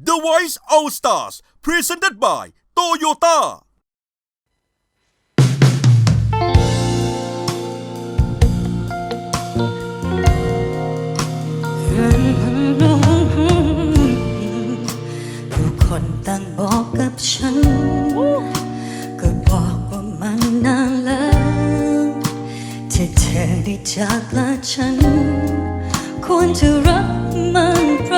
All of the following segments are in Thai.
The Voice All Stars Presented by Toyota ผู้คนต่างบอกกับฉัน ก็บอกว่ามันนานแล้วที่เธอได้จากลาฉัน ควรจะรับมันรักความเป็น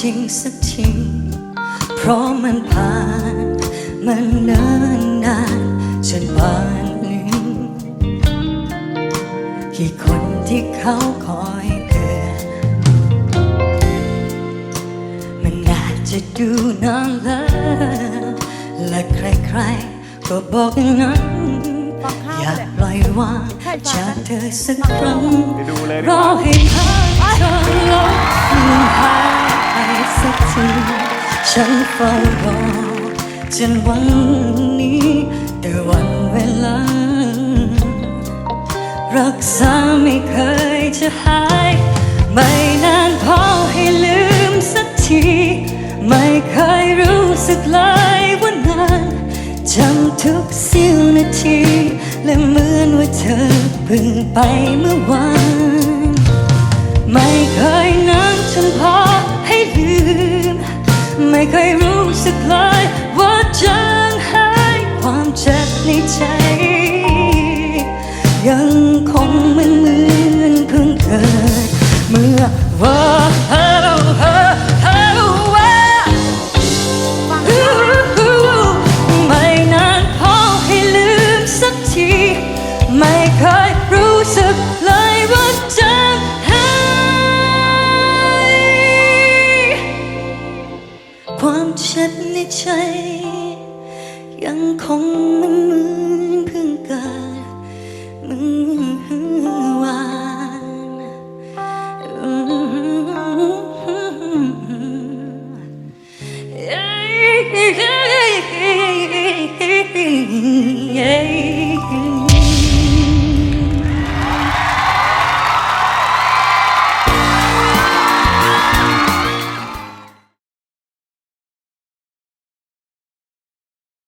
จริงสักที เพราะมันผ่านมันเนิ่นนานจนป่านนี้กี่คนที่เขาคอยเกิดมันอาจจะดูนานแล้วและใครๆก็บอกอย่างนั้นอยากปล่อยวางจากเธอสักครั้งรอให้ภาพเธอลบเลื ฉันเฝ้ารอจนวันนี้ แต่วันเวลา รักษาไม่เคยจะหาย ไม่นานพอให้ลืมสักที ไม่เคยรู้สึกเลยว่านานจำทุกเสี้ยวนาที และเหมือนว่าเธอเพิ่งไปเมื่อวาน รู้สึกเลยว่าจางหายความเจ็บในใจ ยังคงเหมือนเหมือนเพิ่งเกิดเมื่อว่า ความเจ็บในใจ ยังคงเหมันเหมือ